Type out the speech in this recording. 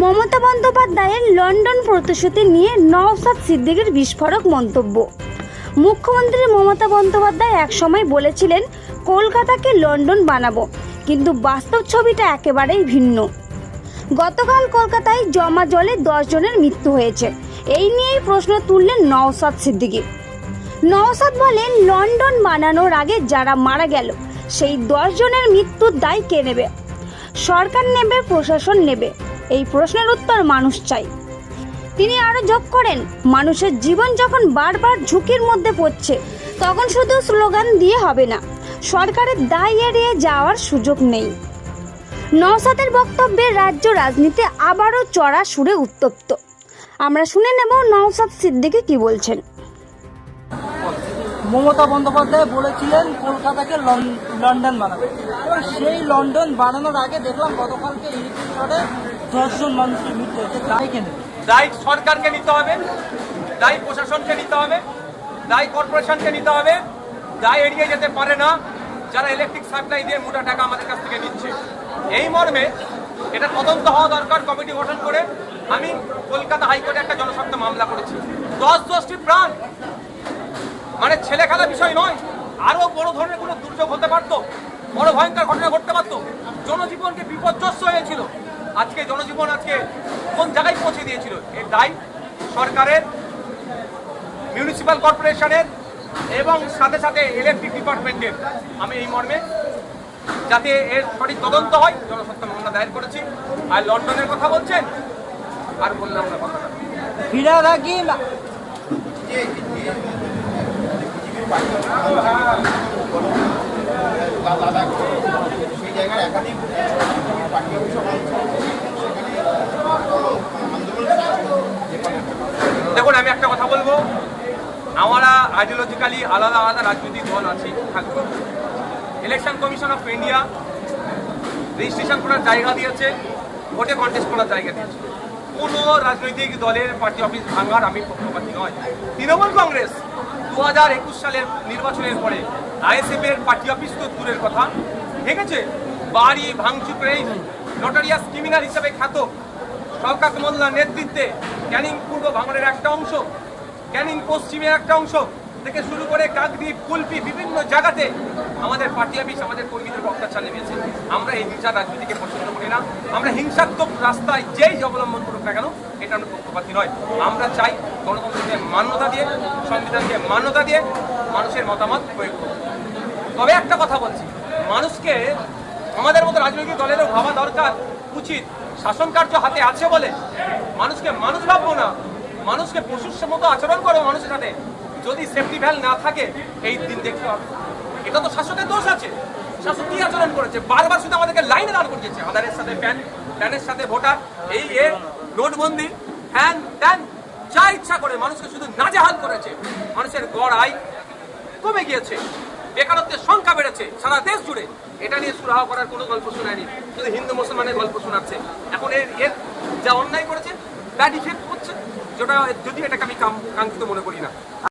মমতা বন্দ্যোপাধ্যায়ের লন্ডন প্রতিশ্রুতি নিয়ে নওসাদ সিদ্দিকের বিস্ফোরক মন্তব্য। মুখ্যমন্ত্রী মমতা বন্দ্যোপাধ্যায় একসময় বলেছিলেন, কলকাতাকে লন্ডন বানাবো। কিন্তু বাস্তব ছবিটা একেবারেই ভিন্ন। গতকাল কলকাতায় জমা জলে জনের মৃত্যু হয়েছে। এই নিয়েই প্রশ্ন তুললেন নওসাদ সিদ্দিকি। নওসাদ বলেন, লন্ডন বানানোর আগে যারা মারা গেল, সেই জনের মৃত্যুর দায় কে নেবে? সরকার নেবে, প্রশাসন নেবে? এই প্রশ্নের উত্তর মানুষ চাই। তিনি আরও যোগ করেন, মানুষের জীবন যখন বারবার ঝুঁকির মধ্যে পড়ছে, তখন শুধু স্লোগান দিয়ে হবে না, সরকারের দায় এড়িয়ে যাওয়ার সুযোগ নেই। নওসাদের বক্তব্যে রাজ্য রাজনীতি আবারও চড়া সুরে উত্তপ্ত। আমরা শুনে নেব নওসাদ সিদ্দিকি কি বলছেন। মমতা বন্দ্যোপাধ্যায় বলেছিলেন, কলকাতাকে লন্ডন বানাবে। সেই লন্ডন বানানোর আগে দেখলাম গতকালকে ইলেকট্রিক শটে দশজন মানুষের মৃত্যু হয়েছে তাই কেন দায়ী সরকারকে নিতে হবে, দায়ী প্রশাসনকে নিতে হবে, দায়ী কর্পোরেশনকে নিতে হবে। দায় এড়িয়ে যেতে পারে না যারা ইলেকট্রিক সাপ্লাই দিয়ে মোটা টাকা আমাদের কাছ থেকে নিচ্ছে। এই মর্মে এটা তদন্ত হওয়া দরকার, কমিটি গঠন করে। আমি কলকাতা হাইকোর্টে একটা জনস্বার্থ মামলা করেছি। দশ দশটি প্রাণ। মানে ছেলে খেলা বিষয় নয়, আরও বড় ধরনের কোনো দুর্যোগ হতে পারতো, বড় ভয়ঙ্কর ঘটনা ঘটতে পারতো। জনজীবনকে বিপর্যস্ত হয়েছিল। আজকে জনজীবন আজকে কোন জায়গায় পৌঁছে দিয়েছিল? এর দায় সরকারের মিউনিসিপ্যাল কর্পোরেশনের এবং সাথে সাথে ইলেকট্রিক ডিপার্টমেন্টের আমি এই মর্মে যাতে এর সঠিক তদন্ত হয় জনস্বার্থ মামলা দায়ের করেছি। আর লন্ডনের কথা বলছেন আর বললাম না কথা আগে সেই জায়গায় একাধিক পার্টি অফিস সেখানে আন্দোলন দেখুন, আমি একটা কথা বলব। আমরা আইডিওলজিক্যালি আলাদা আলাদা রাজনৈতিক দল আছে, থাকবে। Election commission of India registration করার জায়গা দিয়েছে, ভোটে কন্টেস্ট করার জায়গা দিয়েছে। কোনো রাজনৈতিক দলের পার্টি অফিস ভাঙার আমি পক্ষপাতি নয়। তৃণমূল কংগ্রেস দু হাজার একুশ সালের নির্বাচনের পরে আইএসএফ এর পার্টি অফিস তো দূরের কথা, ভেঙেছে। বাড়ি ভাঙচুর করে নটারিয়াস ক্রিমিনাল হিসাবে খ্যাত শওকাত মোল্লার নেতৃত্বে ক্যানিং পূর্ব ভাঙনের একটা অংশ, ক্যানিং পশ্চিমের একটা অংশ থেকে শুরু করে কাকদ্বীপ, কুলপি বিভিন্ন জায়গাতে আমাদের পার্টি অফিস, আমাদের কর্মীদের অত্যাচার নেমেছে আমরা এই হিংসার রাজনীতিকে পছন্দ করি না। আমরা হিংসাত্মক রাস্তায় যেই অবলম্বন করুক না কেন, এটা আমরা পক্ষপাতী নয়। আমরা চাই গণতন্ত্রকে মান্যতা দিয়ে, সংবিধানকে মান্যতা দিয়ে মানুষের মতামত প্রয়োগ করুক। তবে একটা কথা বলছি, মানুষকে আমাদের মতো রাজনৈতিক দলেরও ভাবা দরকার উচিত। শাসন কার্য হাতে আছে বলে মানুষকে মানুষ ভাববো না। মানুষকে পশুর মতো আচরণ করো মানুষের সাথে। যদি সেফটি ভ্যাল না থাকে, এই দিন দেখতে হবে। এটা তো শাসকের দোষ আছে। শাসক কি আচরণ করেছে? বারবার শুধু আমাদেরকে লাইনে দাঁড় করিয়েছে। আধারের সাথে প্যান প্যানের সাথে ভোটার এই এ নোটবন্দি হ্যান ত্যান যা ইচ্ছা করে মানুষকে শুধু নাজেহাল করেছে। মানুষের গড় আয় কমে গিয়েছে। বেকারত্বের সংখ্যা বেড়েছে, সারা দেশ জুড়ে। এটা নিয়ে সুরাহা করার কোনো গল্প শোনায়নি, শুধু হিন্দু মুসলমানের গল্প শোনাচ্ছে। এখন এর এর যা অন্যায় করেছে ব্যাড ইফেক্ট হচ্ছে যেটা যদি এটাকে আমি কাঙ্ক্ষিত মনে করি না।